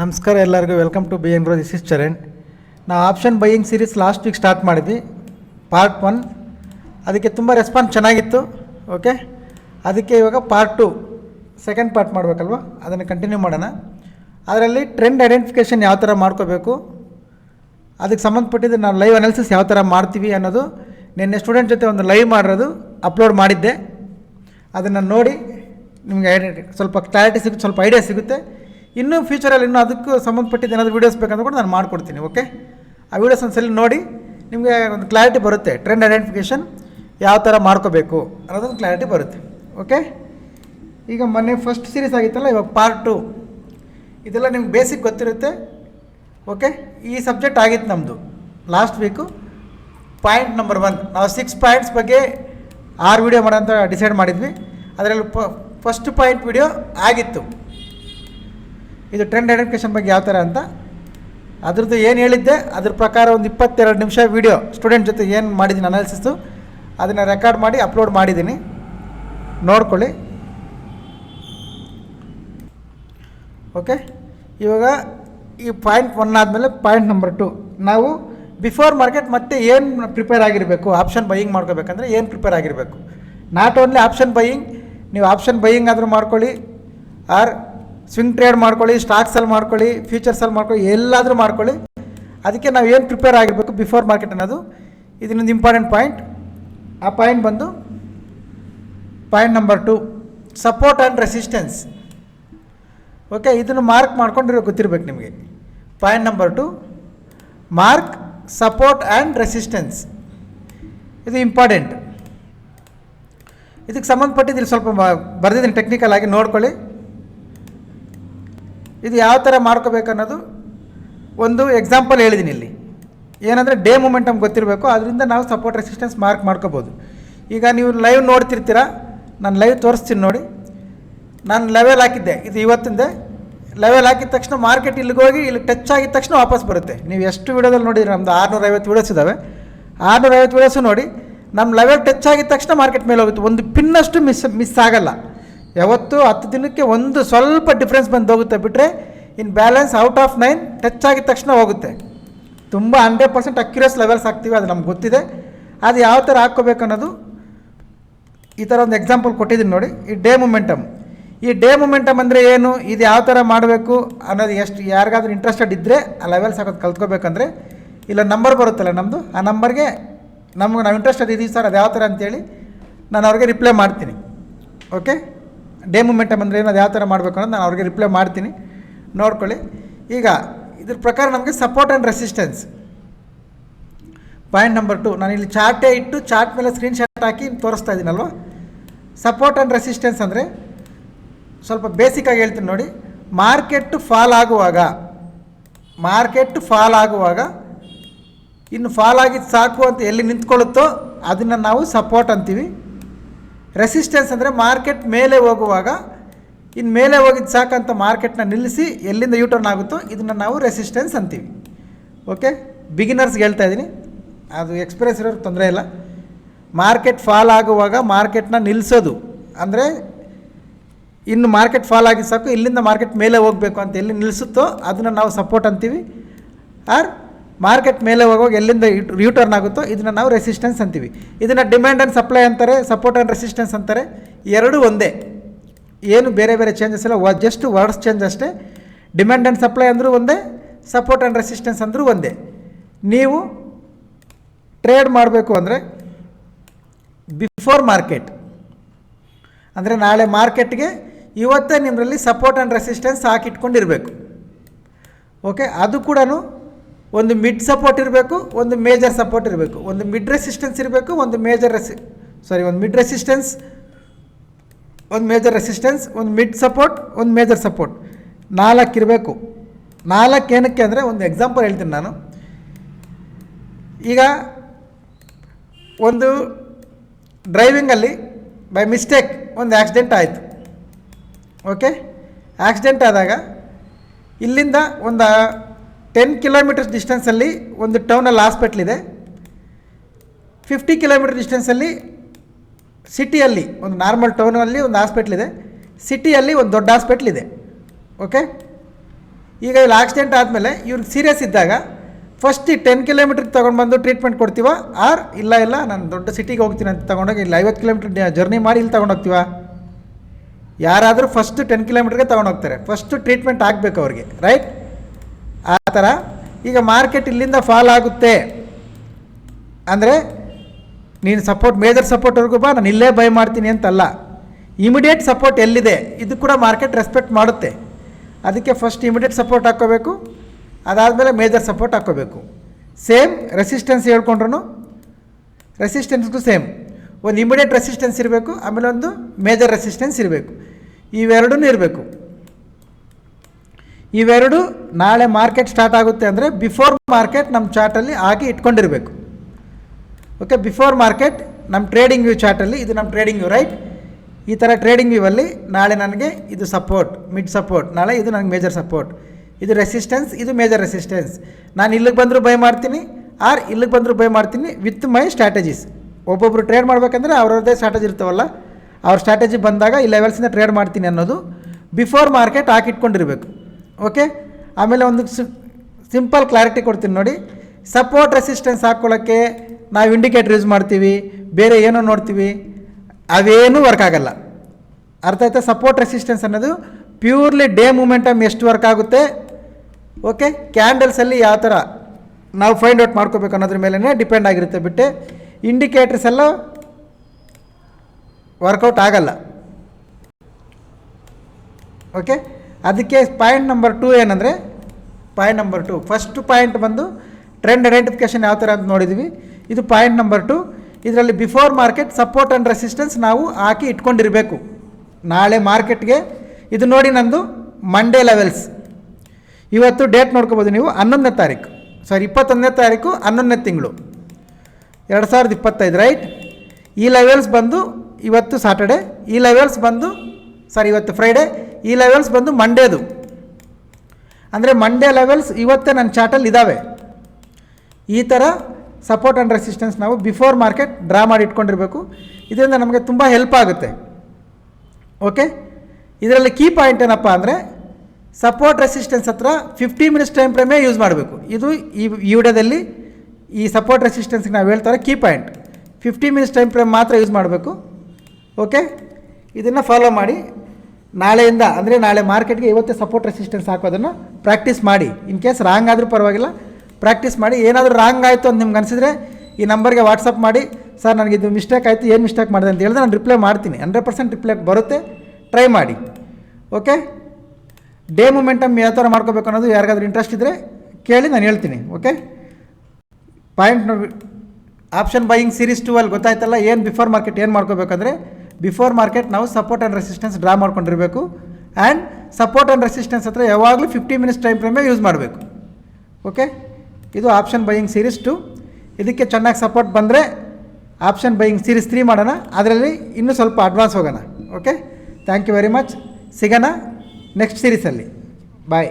ನಮಸ್ಕಾರ ಎಲ್ಲರಿಗೂ. Welcome to B N grow this is Charan ನಾವು option buying series last week start ಮಾಡಿದ್ವಿ. Part one ಅದಕ್ಕೆ ತುಂಬ ರೆಸ್ಪಾನ್ಸ್ ಚೆನ್ನಾಗಿತ್ತು. ಓಕೆ ಅದಕ್ಕೆ ಇವಾಗ ಪಾರ್ಟ್ ಟು ಸೆಕೆಂಡ್ ಪಾರ್ಟ್ ಮಾಡಬೇಕಲ್ವ? ಅದನ್ನು ಕಂಟಿನ್ಯೂ ಮಾಡೋಣ. ಅದರಲ್ಲಿ ಟ್ರೆಂಡ್ ಐಡೆಂಟಿಫಿಕೇಷನ್ ಯಾವ ಥರ ಮಾಡ್ಕೋಬೇಕು? ಅದಕ್ಕೆ ಸಂಬಂಧಪಟ್ಟಿದ್ದು ನಾವು ಲೈವ್ ಅನಾಲಿಸಿಸ್ ಯಾವ ಥರ ಮಾಡ್ತೀವಿ ಅನ್ನೋದು ನಿನ್ನೆ ಸ್ಟೂಡೆಂಟ್ ಜೊತೆ ಒಂದು ಲೈವ್ ಮಾಡಿರೋದು ಅಪ್ಲೋಡ್ ಮಾಡಿದ್ದೆ. ಅದನ್ನು ನೋಡಿ ನಿಮಗೆ ಐಡೆಂಟಿ ಸ್ವಲ್ಪ ಕ್ಲಾರಿಟಿ ಸಿಗುತ್ತೆ, ಸ್ವಲ್ಪ ಐಡಿಯಾ ಸಿಗುತ್ತೆ. ಇನ್ನೂ ಫ್ಯೂಚರಲ್ಲಿ ಇನ್ನೂ ಅದಕ್ಕೂ ಸಂಬಂಧಪಟ್ಟಿದ್ದು ಏನಾದರೂ ವೀಡಿಯೋಸ್ ಬೇಕಂದ್ರೆ ಕೂಡ ನಾನು ಮಾಡಿಕೊಡ್ತೀನಿ ಓಕೆ ಆ ವೀಡಿಯೋಸ್ ಒಂದ್ಸಲ ನೋಡಿ, ನಿಮಗೆ ಒಂದು ಕ್ಲಾರಿಟಿ ಬರುತ್ತೆ ಟ್ರೆಂಡ್ ಐಡೆಂಟಿಫಿಕೇಷನ್ ಯಾವ ಥರ ಮಾಡ್ಕೋಬೇಕು ಅನ್ನೋದೊಂದು ಕ್ಲಾರಿಟಿ ಬರುತ್ತೆ ಓಕೆ ಈಗ ಮೊನ್ನೆ ಫಸ್ಟ್ ಸೀರೀಸ್ ಆಗಿತ್ತಲ್ಲ, ಇವಾಗ ಪಾರ್ಟ್ ಟು ಇದೆಲ್ಲ ನಿಮ್ಗೆ ಬೇಸಿಕ್ ಗೊತ್ತಿರುತ್ತೆ ಓಕೆ ಈ ಸಬ್ಜೆಕ್ಟ್ ಆಗಿತ್ತು ನಮ್ಮದು last week point number one ನಾವು ಸಿಕ್ಸ್ ಪಾಯಿಂಟ್ಸ್ ಬಗ್ಗೆ ಆರು ವಿಡಿಯೋ ಮಾಡೋಂತ ಡಿಸೈಡ್ ಮಾಡಿದ್ವಿ. ಅದರಲ್ಲಿ ಫಸ್ಟ್ ಪಾಯಿಂಟ್ ವಿಡಿಯೋ ಆಗಿತ್ತು. ಇದು ಟ್ರೆಂಡ್ ಐಡೆಂಟಿಫಿಕೇಶನ್ ಬಗ್ಗೆ ಯಾವ ಥರ ಅಂತ. ಅದ್ರದ್ದು ಏನು ಹೇಳಿದ್ದೆ, ಅದ್ರ ಪ್ರಕಾರ ಒಂದು ಇಪ್ಪತ್ತೆರಡು ನಿಮಿಷ ವಿಡಿಯೋ ಸ್ಟೂಡೆಂಟ್ ಜೊತೆ ಏನು ಮಾಡಿದ್ದೀನಿ ಅನಾಲಿಸಿಸು ಅದನ್ನು ರೆಕಾರ್ಡ್ ಮಾಡಿ ಅಪ್ಲೋಡ್ ಮಾಡಿದ್ದೀನಿ ನೋಡ್ಕೊಳ್ಳಿ. ಓಕೆ ಇವಾಗ ಈ ಪಾಯಿಂಟ್ ಒನ್ ಆದಮೇಲೆ ಪಾಯಿಂಟ್ ನಂಬರ್ ಟು ನಾವು ಬಿಫೋರ್ ಮಾರ್ಕೆಟ್ ಮತ್ತೆ ಏನು ಪ್ರಿಪೇರ್ ಆಗಿರಬೇಕು ಆಪ್ಷನ್ ಬೈಯಿಂಗ್ ಮಾಡ್ಕೋಬೇಕಂದ್ರೆ ಏನು ಪ್ರಿಪೇರ್ ಆಗಿರಬೇಕು. ನಾಟ್ ಓನ್ಲಿ ಆಪ್ಷನ್ ಬೈಯಿಂಗ್ ನೀವು ಆಪ್ಷನ್ ಬೈಯಿಂಗ್ ಆದರೂ ಮಾಡ್ಕೊಳ್ಳಿ. ಆರ್ ಸ್ವಿಂಗ್ ಟ್ರೇಡ್ ಮಾಡ್ಕೊಳ್ಳಿ ಸ್ಟಾಕ್ಸಲ್ಲಿ ಮಾಡ್ಕೊಳ್ಳಿ ಫ್ಯೂಚರ್ಸಲ್ಲಿ ಮಾಡ್ಕೊಳ್ಳಿ, ಎಲ್ಲಾದರೂ ಮಾಡ್ಕೊಳ್ಳಿ. ಅದಕ್ಕೆ ನಾವು ಏನು ಪ್ರಿಪೇರ್ ಆಗಿರಬೇಕು ಬಿಫೋರ್ ಮಾರ್ಕೆಟ್ ಅನ್ನೋದು ಇದನ್ನೊಂದು ಇಂಪಾರ್ಟೆಂಟ್ ಪಾಯಿಂಟ್. ಆ ಪಾಯಿಂಟ್ ಬಂದು point number two, support and resistance. Okay, ಇದನ್ನು ಮಾರ್ಕ್ ಮಾಡ್ಕೊಂಡಿರೋ ಗೊತ್ತಿರಬೇಕು ನಿಮಗೆ. Point number two, mark, support and resistance. ಇದು ಇಂಪಾರ್ಟೆಂಟ್. ಇದಕ್ಕೆ ಸಂಬಂಧಪಟ್ಟಿದ್ದು ಇಲ್ಲಿ ಸ್ವಲ್ಪ ಬರೆದಿದ್ದೀನಿ ಟೆಕ್ನಿಕಲ್ ಆಗಿ ನೋಡ್ಕೊಳ್ಳಿ. ಇದು ಯಾವ ಥರ ಮಾಡ್ಕೋಬೇಕು ಅನ್ನೋದು ಒಂದು ಎಕ್ಸಾಂಪಲ್ ಹೇಳಿದ್ದೀನಿ ಇಲ್ಲಿ. ಏನಂದರೆ ಡೇ ಮೂಮೆಂಟಮ್ ಗೊತ್ತಿರಬೇಕು ಅದರಿಂದ ನಾವು ಸಪೋರ್ಟ್ ರೆಸಿಸ್ಟೆನ್ಸ್ ಮಾರ್ಕ್ ಮಾಡ್ಕೋಬೋದು. ಈಗ ನೀವು ಲೈವ್ ನೋಡ್ತಿರ್ತೀರ? ನಾನು ಲೈವ್ ತೋರಿಸ್ತೀನಿ ನೋಡಿ. ನಾನು ಲೆವೆಲ್ ಹಾಕಿದ್ದೆ, ಇದು ಇವತ್ತಿಂದೆ ಲೆವೆಲ್ ಹಾಕಿದ ತಕ್ಷಣ ಮಾರ್ಕೆಟ್ ಇಲ್ಲಿಗೆ ಹೋಗಿ, ಇಲ್ಲಿ ಟಚ್ ಆಗಿದ ತಕ್ಷಣ ವಾಪಸ್ ಬರುತ್ತೆ. ನೀವು ಎಷ್ಟು ವಿಡಿಯೋದಲ್ಲಿ ನೋಡಿದ್ರೆ ನಮ್ಮದು ಆರುನೂರೈವತ್ತು ವಿಡಿಯೋಸ್ ಇದ್ದಾವೆ ಆರುನೂರೈವತ್ತು ವಿಡಿಯೋಸು ನೋಡಿ ನಮ್ಮ ಲೆವೆಲ್ ಟಚ್ ಆಗಿದ ತಕ್ಷಣ ಮಾರ್ಕೆಟ್ ಮೇಲೆ ಹೋಗುತ್ತೆ. ಒಂದು ಪಿನ್ನಷ್ಟು ಮಿಸ್ ಮಿಸ್ ಆಗಲ್ಲ. ಯಾವತ್ತು ಹತ್ತು ದಿನಕ್ಕೆ ಒಂದು ಸ್ವಲ್ಪ ಡಿಫ್ರೆನ್ಸ್ ಬಂದು ಹೋಗುತ್ತೆ. ಬಿಟ್ಟರೆ in balance out of nine touch ಆಗಿದ ತಕ್ಷಣ ಹೋಗುತ್ತೆ. ತುಂಬ ಹಂಡ್ರೆಡ್ ಪರ್ಸೆಂಟ್ ಅಕ್ಯುರೇಸ್ ಲೆವೆಲ್ಸ್ ಹಾಕ್ತೀವಿ, ಅದು ನಮ್ಗೆ ಗೊತ್ತಿದೆ. ಅದು ಯಾವ ಥರ ಹಾಕ್ಕೋಬೇಕು ಅನ್ನೋದು ಈ ಥರ ಒಂದು ಎಕ್ಸಾಂಪಲ್ ಕೊಟ್ಟಿದ್ದೀನಿ ನೋಡಿ. ಈ ಡೇ ಮೊಮೆಂಟಮ್ ಈ ಡೇ ಮೊಮೆಂಟಮ್ ಅಂದರೆ ಏನು? ಇದು ಯಾವ ಥರ ಮಾಡಬೇಕು ಅನ್ನೋದು ಎಷ್ಟು ಯಾರಿಗಾದ್ರೂ ಇಂಟ್ರೆಸ್ಟೆಡ್ ಇದ್ದರೆ ಆ ಲೆವೆಲ್ಸ್ ಹಾಕೋದು ಕಲ್ತ್ಕೋಬೇಕಂದ್ರೆ ಇಲ್ಲ ನಂಬರ್ ಬರುತ್ತಲ್ಲ ನಮ್ಮದು ಆ ನಂಬರ್ಗೆ ನಮ್ಗೆ ನಾವು ಇಂಟ್ರೆಸ್ಟೆಡ್ ಇದ್ದೀವಿ ಸರ್, ಅದು ಯಾವ ಥರ ಅಂತೇಳಿ ನಾನು ಅವ್ರಿಗೆ ರಿಪ್ಲೈ ಮಾಡ್ತೀನಿ. ಓಕೆ ಡೇ ಮೂಮೆಂಟಮ್ ಅಂದರೆ ಏನು ಅದು ಯಾವ ಥರ ಮಾಡಬೇಕು ಅನ್ನೋದು ನಾನು ಅವ್ರಿಗೆ ರಿಪ್ಲೈ ಮಾಡ್ತೀನಿ. ನೋಡ್ಕೊಳ್ಳಿ. ಈಗ ಇದ್ರ ಪ್ರಕಾರ ನಮಗೆ support and resistance point number two ನಾನು ಇಲ್ಲಿ ಚಾರ್ಟೇ ಇಟ್ಟು ಚಾರ್ಟ್ ಮೇಲೆ ಸ್ಕ್ರೀನ್ಶಾಟ್ ಹಾಕಿ ತೋರಿಸ್ತಾ ಇದ್ದೀನಲ್ವ ಸಪೋರ್ಟ್ ಆ್ಯಂಡ್ ರೆಸಿಸ್ಟೆನ್ಸ್ ಅಂದರೆ ಸ್ವಲ್ಪ ಬೇಸಿಕ್ಕಾಗಿ ಹೇಳ್ತೀನಿ ನೋಡಿ. ಮಾರ್ಕೆಟ್ ಫಾಲ್ ಆಗುವಾಗ ಮಾರ್ಕೆಟ್ ಫಾಲ್ ಆಗುವಾಗ, ಇನ್ನು ಫಾಲ್ ಆಗಿದ್ದು ಸಾಕು ಅಂತ ಎಲ್ಲಿ ನಿಂತ್ಕೊಳ್ಳುತ್ತೋ ಅದನ್ನು ನಾವು ಸಪೋರ್ಟ್ ಅಂತೀವಿ. ರೆಸಿಸ್ಟೆನ್ಸ್ ಅಂದರೆ ಮಾರ್ಕೆಟ್ ಮೇಲೆ ಹೋಗುವಾಗ ಇನ್ನು ಮೇಲೆ ಹೋಗಿದ್ದು ಸಾಕಂತ ಮಾರ್ಕೆಟ್ನ ನಿಲ್ಲಿಸಿ ಎಲ್ಲಿಂದ ಯೂಟರ್ನ್ ಆಗುತ್ತೋ ಇದನ್ನು ನಾವು ರೆಸಿಸ್ಟೆನ್ಸ್ ಅಂತೀವಿ. ಓಕೆ ಬಿಗಿನರ್ಸ್ಗೆ ಹೇಳ್ತಾ ಇದ್ದೀನಿ. ಅದು ಎಕ್ಸ್ಪ್ರೆಸ್ ಇರೋರು ತೊಂದರೆ ಇಲ್ಲ. ಮಾರ್ಕೆಟ್ ಫಾಲ್ ಆಗುವಾಗ ಮಾರ್ಕೆಟ್ನ ನಿಲ್ಲಿಸೋದು ಅಂದರೆ, ಇನ್ನು ಮಾರ್ಕೆಟ್ ಫಾಲ್ ಆಗಿದ್ದು ಸಾಕು, ಇಲ್ಲಿಂದ ಮಾರ್ಕೆಟ್ ಮೇಲೆ ಹೋಗಬೇಕು ಅಂತ ಎಲ್ಲಿ ನಿಲ್ಲಿಸುತ್ತೋ ಅದನ್ನು ನಾವು ಸಪೋರ್ಟ್ ಅಂತೀವಿ. ಆರ್ ಮಾರ್ಕೆಟ್ ಮೇಲೆ ಹೋಗುವಾಗ ಎಲ್ಲಿಂದ ರಿಟರ್ನ್ ಆಗುತ್ತೋ ಇದನ್ನು ನಾವು ರೆಸಿಸ್ಟೆನ್ಸ್ ಅಂತೀವಿ. ಇದನ್ನು ಡಿಮ್ಯಾಂಡ್ ಆ್ಯಂಡ್ ಸಪ್ಲೈ ಅಂತಾರೆ ಸಪೋರ್ಟ್ ಆ್ಯಂಡ್ ರೆಸಿಸ್ಟೆನ್ಸ್ ಅಂತಾರೆ. ಎರಡೂ ಒಂದೇ. ಏನು ಬೇರೆ ಬೇರೆ ಚೇಂಜಸ್ ಇಲ್ಲ, ವ ಜಸ್ಟ್ ವರ್ಡ್ಸ್ ಚೇಂಜ್ ಅಷ್ಟೇ. ಡಿಮ್ಯಾಂಡ್ ಆ್ಯಂಡ್ ಸಪ್ಲೈ ಅಂದರೂ ಒಂದೇ ಸಪೋರ್ಟ್ ಆ್ಯಂಡ್ ರೆಸಿಸ್ಟೆನ್ಸ್ ಅಂದರೂ ಒಂದೇ. ನೀವು ಟ್ರೇಡ್ ಮಾಡಬೇಕು ಅಂದರೆ ಬಿಫೋರ್ ಮಾರ್ಕೆಟ್ ಅಂದರೆ ನಾಳೆ ಮಾರ್ಕೆಟ್ಗೆ ಇವತ್ತೇ ನಿಮ್ಮಲ್ಲಿ ಸಪೋರ್ಟ್ ಆ್ಯಂಡ್ ರೆಸಿಸ್ಟೆನ್ಸ್ ಹಾಕಿಟ್ಕೊಂಡಿರಬೇಕು. ಓಕೆ ಅದು ಕೂಡ ಒಂದು ಮಿಡ್ ಸಪೋರ್ಟ್ ಇರಬೇಕು, ಒಂದು ಮೇಜರ್ ಸಪೋರ್ಟ್ ಇರಬೇಕು. ಒಂದು ಮಿಡ್ ರೆಸಿಸ್ಟೆನ್ಸ್ ಇರಬೇಕು, ಒಂದು ಮೇಜರ್ ರೆಸಿ ಸಾರಿ ಒಂದು ಮಿಡ್ ರೆಸಿಸ್ಟೆನ್ಸ್ ಒಂದು ಮೇಜರ್ ರೆಸಿಸ್ಟೆನ್ಸ್ ಒಂದು ಮಿಡ್ ಸಪೋರ್ಟ್ ಒಂದು ಮೇಜರ್ ಸಪೋರ್ಟ್ ನಾಲ್ಕು ಇರಬೇಕು. ನಾಲ್ಕು ಏನಕ್ಕೆ ಅಂದರೆ ಒಂದು ಎಕ್ಸಾಂಪಲ್ ಹೇಳ್ತೀನಿ ನಾನು. ಈಗ ಒಂದು ಡ್ರೈವಿಂಗಲ್ಲಿ ಬೈ ಮಿಸ್ಟೇಕ್ ಒಂದು ಆಕ್ಸಿಡೆಂಟ್ ಆಯಿತು. ಓಕೆ ಆಕ್ಸಿಡೆಂಟ್ ಆದಾಗ ಇಲ್ಲಿಂದ ಒಂದು ಟೆನ್ ಕಿಲೋಮೀಟರ್ಸ್ ಡಿಸ್ಟೆನ್ಸಲ್ಲಿ ಒಂದು ಟೌನಲ್ಲಿ ಹಾಸ್ಪಿಟ್ಲ್ ಇದೆ. ಫಿಫ್ಟಿ ಕಿಲೋಮೀಟರ್ ಡಿಸ್ಟೆನ್ಸಲ್ಲಿ ಸಿಟಿಯಲ್ಲಿ ಒಂದು ನಾರ್ಮಲ್ ಟೌನಲ್ಲಿ ಒಂದು ಹಾಸ್ಪಿಟ್ಲ್ ಇದೆ. ಸಿಟಿಯಲ್ಲಿ ಒಂದು ದೊಡ್ಡ ಹಾಸ್ಪಿಟ್ಲ್ ಇದೆ. ಓಕೆ ಈಗ ಇಲ್ಲಿ ಆಕ್ಸಿಡೆಂಟ್ ಆದಮೇಲೆ ಇವ್ರಿಗೆ ಸೀರಿಯಸ್ ಇದ್ದಾಗ ಫಸ್ಟ್ ಈ ಟೆನ್ ಕಿಲೋಮೀಟ್ರಿಗೆ ತೊಗೊಂಡು ಬಂದು ಟ್ರೀಟ್ಮೆಂಟ್ ಕೊಡ್ತೀವ? ಆರ್, ಇಲ್ಲ ಇಲ್ಲ, ನಾನು ದೊಡ್ಡ ಸಿಟಿಗೆ ಹೋಗ್ತೀನಿ ಅಂತ ತೊಗೊಂಡೋಗಿ ಇಲ್ಲಿ, ಐವತ್ತು ಕಿಲೋಮೀಟ್ರ್ ಜರ್ನಿ ಮಾಡಿ ಇಲ್ಲಿ ತೊಗೊಂಡೋಗ್ತೀವ ಯಾರಾದರೂ ಫಸ್ಟ್ ಟೆನ್ ಕಿಲೋಮೀಟ್ರಿಗೆ ತೊಗೊಂಡೋಗ್ತಾರೆ ಫಸ್ಟು ಟ್ರೀಟ್ಮೆಂಟ್ ಆಗಬೇಕು ಅವ್ರಿಗೆ ರೈಟ್ ಆ ಥರ ಈಗ ಮಾರ್ಕೆಟ್ ಇಲ್ಲಿಂದ ಫಾಲ್ ಆಗುತ್ತೆ. ಅಂದರೆ ನೀನು ಸಪೋರ್ಟ್ ಮೇಜರ್ ಸಪೋರ್ಟ್ವರೆಗೂ ಬಾ, ನಾನು ಇಲ್ಲೇ ಬೈ ಮಾಡ್ತೀನಿ ಅಂತಲ್ಲ. ಇಮಿಡಿಯೇಟ್ ಸಪೋರ್ಟ್ ಎಲ್ಲಿದೆ? ಇದು ಕೂಡ ಮಾರ್ಕೆಟ್ ರೆಸ್ಪೆಕ್ಟ್ ಮಾಡುತ್ತೆ. ಅದಕ್ಕೆ ಫಸ್ಟ್ ಇಮಿಡಿಯೇಟ್ ಸಪೋರ್ಟ್ ಹಾಕ್ಕೋಬೇಕು ಅದಾದಮೇಲೆ ಮೇಜರ್ ಸಪೋರ್ಟ್ ಹಾಕ್ಕೋಬೇಕು ಸೇಮ್ ರೆಸಿಸ್ಟೆನ್ಸ್ ಹೇಳ್ಕೊಂಡ್ರು ರೆಸಿಸ್ಟೆನ್ಸ್ಗೂ ಸೇಮ್ ಒಂದು ಇಮಿಡಿಯೇಟ್ ರೆಸಿಸ್ಟೆನ್ಸ್ ಇರಬೇಕು, ಆಮೇಲೆ ಒಂದು ಮೇಜರ್ ರೆಸಿಸ್ಟೆನ್ಸ್ ಇರಬೇಕು. ಇವೆರಡೂ ಇರಬೇಕು. ಇವೆರಡು ನಾಳೆ ಮಾರ್ಕೆಟ್ ಸ್ಟಾರ್ಟ್ ಆಗುತ್ತೆ ಅಂದರೆ ಬಿಫೋರ್ ಮಾರ್ಕೆಟ್ ನಮ್ಮ ಚಾರ್ಟಲ್ಲಿ ಹಾಕಿ ಇಟ್ಕೊಂಡಿರಬೇಕು. ಓಕೆ ಬಿಫೋರ್ ಮಾರ್ಕೆಟ್ ನಮ್ಮ ಟ್ರೇಡಿಂಗ್ ವ್ಯೂ ಚಾರ್ಟಲ್ಲಿ ಇದು ನಮ್ಮ ಟ್ರೇಡಿಂಗ್ ವ್ಯೂ ರೈಟ್ ಈ ಥರ ಟ್ರೇಡಿಂಗ್ ವ್ಯೂವಲ್ಲಿ ನಾಳೆ ನನಗೆ ಇದು ಸಪೋರ್ಟ್ ಮಿಡ್ ಸಪೋರ್ಟ್ ನಾಳೆ ಇದು ನನಗೆ ಮೇಜರ್ ಸಪೋರ್ಟ್ ಇದು ರೆಸಿಸ್ಟೆನ್ಸ್ ಇದು ಮೇಜರ್ ರೆಸಿಸ್ಟೆನ್ಸ್ ನಾನು ಇಲ್ಲಿಗೆ ಬಂದರೂ ಬೈ ಮಾಡ್ತೀನಿ, ಆರ್ ಇಲ್ಲಿಗೆ ಬಂದರೂ ಬೈ ಮಾಡ್ತೀನಿ ವಿತ್ ಮೈ ಸ್ಟ್ರಾಟಜೀಸ್ ಒಬ್ಬೊಬ್ಬರು ಟ್ರೇಡ್ ಮಾಡಬೇಕಂದ್ರೆ ಅವ್ರದ್ದೇ ಸ್ಟ್ರಾಟಜಿ ಇರ್ತಾವಲ್ಲ, ಅವ್ರ ಸ್ಟ್ರಾಟಜಿ ಬಂದಾಗ ಈ ಲೆವೆಲ್ಸಿಂದ ಟ್ರೇಡ್ ಮಾಡ್ತೀನಿ ಅನ್ನೋದು ಬಿಫೋರ್ ಮಾರ್ಕೆಟ್ ಹಾಕಿಟ್ಕೊಂಡಿರಬೇಕು. ಓಕೆ ಆಮೇಲೆ ಒಂದು ಸಿಂಪಲ್ ಕ್ಲಾರಿಟಿ ಕೊಡ್ತೀನಿ ನೋಡಿ. ಸಪೋರ್ಟ್ ರೆಸಿಸ್ಟೆನ್ಸ್ ಹಾಕ್ಕೊಳ್ಳೋಕ್ಕೆ ನಾವು ಇಂಡಿಕೇಟ್ರ್ ಯೂಸ್ ಮಾಡ್ತೀವಿ, ಬೇರೆ ಏನೋ ನೋಡ್ತೀವಿ, ಅವೇನೂ ವರ್ಕ್ ಆಗಲ್ಲ. ಅರ್ಥ ಆಯ್ತಾ? ಸಪೋರ್ಟ್ ರೆಸಿಸ್ಟೆನ್ಸ್ ಅನ್ನೋದು ಪ್ಯೂರ್ಲಿ ಡೇ ಮೂಮೆಂಟಮ್ ಎಷ್ಟು ವರ್ಕ್ ಆಗುತ್ತೆ? ಓಕೆ ಕ್ಯಾಂಡಲ್ಸಲ್ಲಿ ಯಾವ ಥರ ನಾವು ಫೈಂಡ್ ಔಟ್ ಮಾಡ್ಕೋಬೇಕು ಅನ್ನೋದ್ರ ಮೇಲೇ ಡಿಪೆಂಡ್ ಆಗಿರುತ್ತೆ ಬಿಟ್ಟೆ. ಇಂಡಿಕೇಟರ್ಸ್ ಎಲ್ಲ ವರ್ಕೌಟ್ ಆಗಲ್ಲ. ಓಕೆ ಅದಕ್ಕೆ ಪಾಯಿಂಟ್ ನಂಬರ್ ಟೂ ಏನಂದರೆ point number two first point ಬಂದು ಟ್ರೆಂಡ್ ಐಡೆಂಟಿಫಿಕೇಶನ್ ಯಾವ ಥರ ಅಂತ ನೋಡಿದ್ವಿ. ಇದು ಪಾಯಿಂಟ್ ನಂಬರ್ ಟು ಇದರಲ್ಲಿ before market support and resistance ನಾವು ಹಾಕಿ ಇಟ್ಕೊಂಡಿರಬೇಕು. ನಾಳೆ ಮಾರ್ಕೆಟ್ಗೆ ಇದು ನೋಡಿ ನಂದು ಮಂಡೇ ಲೆವೆಲ್ಸ್ ಇವತ್ತು ಡೇಟ್ ನೋಡ್ಕೋಬೋದು ನೀವು ಹನ್ನೊಂದನೇ ತಾರೀಕು ಸಾರಿ ಇಪ್ಪತ್ತೊಂದನೇ ತಾರೀಕು ಹನ್ನೊಂದನೇ ತಿಂಗಳು. ಎರಡು ಸಾವಿರದ ಇಪ್ಪತ್ತೈದು ರೈಟ್ ಈ ಲೆವೆಲ್ಸ್ ಬಂದು ಇವತ್ತು ಸಾಟರ್ಡೆ ಈ ಲೆವೆಲ್ಸ್ ಬಂದು ಸಾರಿ ಇವತ್ತು ಫ್ರೈಡೆ ಈ ಲೆವೆಲ್ಸ್ ಬಂದು ಮಂಡೇದು ಅಂದರೆ ಮಂಡೇ ಲೆವೆಲ್ಸ್ ಇವತ್ತೇ ನನ್ನ ಚಾರ್ಟಲ್ಲಿ ಇದ್ದಾವೆ ಈ ಥರ ಸಪೋರ್ಟ್ ಆ್ಯಂಡ್ ರೆಸಿಸ್ಟೆನ್ಸ್ ನಾವು ಬಿಫೋರ್ ಮಾರ್ಕೆಟ್ ಡ್ರಾ ಮಾಡಿ ಇಟ್ಕೊಂಡಿರಬೇಕು. ಇದರಿಂದ ನಮಗೆ ತುಂಬ ಹೆಲ್ಪ್ ಆಗುತ್ತೆ. ಓಕೆ ಇದರಲ್ಲಿ ಕೀ ಪಾಯಿಂಟ್ ಏನಪ್ಪ ಅಂದರೆ ಸಪೋರ್ಟ್ ರೆಸಿಸ್ಟೆನ್ಸ್ ಹತ್ರ ಫಿಫ್ಟಿ ಮಿನಿಟ್ಸ್ ಟೈಮ್ ಫ್ರೇಮೇ ಯೂಸ್ ಮಾಡಬೇಕು. ಇದು ಈ ವಿಡಿಯೋದಲ್ಲಿ ಈ ಸಪೋರ್ಟ್ ರೆಸಿಸ್ಟೆನ್ಸ್ಗೆ ನಾವು ಹೇಳ್ತಾರೆ key point fifty minutes time frame ಮಾತ್ರ ಯೂಸ್ ಮಾಡಬೇಕು. ಓಕೆ ಇದನ್ನು ಫಾಲೋ ಮಾಡಿ. ನಾಳೆಯಿಂದ, ಅಂದರೆ ನಾಳೆ ಮಾರ್ಕೆಟ್ಗೆ ಇವತ್ತೇ ಸಪೋರ್ಟ್ ರೆಸಿಸ್ಟೆನ್ಸ್ ಹಾಕೋದನ್ನು ಪ್ರಾಕ್ಟೀಸ್ ಮಾಡಿ. ಇನ್ ಕೇಸ್ ರಾಂಗ್ ಆದರೂ ಪರವಾಗಿಲ್ಲ ಪ್ರಾಕ್ಟೀಸ್ ಮಾಡಿ. ಏನಾದರೂ ರಾಂಗ್ ಆಯಿತು ಅಂತ ನಿಮ್ಗೆ ಅನಿಸಿದ್ರೆ ಈ ನಂಬರ್ಗೆ ವಾಟ್ಸಪ್ ಮಾಡಿ ಸರ್ ನನಗೆ ಇದು ಮಿಸ್ಟೇಕ್ ಆಯಿತು, ಏನು ಮಿಸ್ಟೇಕ್ ಮಾಡಿದೆ? ಅಂತ ಹೇಳಿದ್ರೆ ನಾನು ರಿಪ್ಲೈ ಮಾಡ್ತೀನಿ. ಹಂಡ್ರೆಡ್ ಪರ್ಸೆಂಟ್ ರಿಪ್ಲೈ ಬರುತ್ತೆ. ಟ್ರೈ ಮಾಡಿ. ಓಕೆ ಡೇ ಮೂಮೆಂಟಮ್ ಯಾವ ಥರ ಮಾಡ್ಕೋಬೇಕು ಅನ್ನೋದು ಯಾರಿಗಾದ್ರೂ ಇಂಟ್ರೆಸ್ಟ್ ಇದ್ದರೆ ಕೇಳಿ ನಾನು ಹೇಳ್ತೀನಿ. Okay point option buying series two ಅಲ್ಲಿ ಗೊತ್ತಾಯ್ತಲ್ಲ, ಏನು ಬಿಫೋರ್ ಮಾರ್ಕೆಟ್ ಏನು ಮಾಡ್ಕೋಬೇಕಂದ್ರೆ ಬಿಫೋರ್ ಮಾರ್ಕೆಟ್ ನಾವು ಸಪೋರ್ಟ್ ಆ್ಯಂಡ್ ರೆಸಿಸ್ಟೆನ್ಸ್ ಡ್ರಾ ಮಾಡ್ಕೊಂಡಿರಬೇಕು. ಆ್ಯಂಡ್ ಸಪೋರ್ಟ್ ಆ್ಯಂಡ್ ರೆಸಿಸ್ಟೆನ್ಸ್ ಹತ್ರ ಯಾವಾಗಲೂ ಫಿಫ್ಟಿ ಮಿನಿಟ್ಸ್ ಟೈಮ್ ಫ್ರೇಮೇ ಯೂಸ್ ಮಾಡಬೇಕು. ಓಕೆ ಇದು ಆಪ್ಷನ್ ಬೈಯಿಂಗ್ ಸೀರೀಸ್ ಟು ಇದಕ್ಕೆ ಚೆನ್ನಾಗಿ ಸಪೋರ್ಟ್ ಬಂದರೆ ಆಪ್ಷನ್ ಬೈಯಿಂಗ್ ಸೀರೀಸ್ ತ್ರೀ ಮಾಡೋಣ. ಅದರಲ್ಲಿ ಇನ್ನೂ ಸ್ವಲ್ಪ ಅಡ್ವಾನ್ಸ್ ಹೋಗೋಣ. Okay thank you very much ಸಿಗೋಣ ನೆಕ್ಸ್ಟ್ ಸೀರೀಸಲ್ಲಿ ಬಾಯ್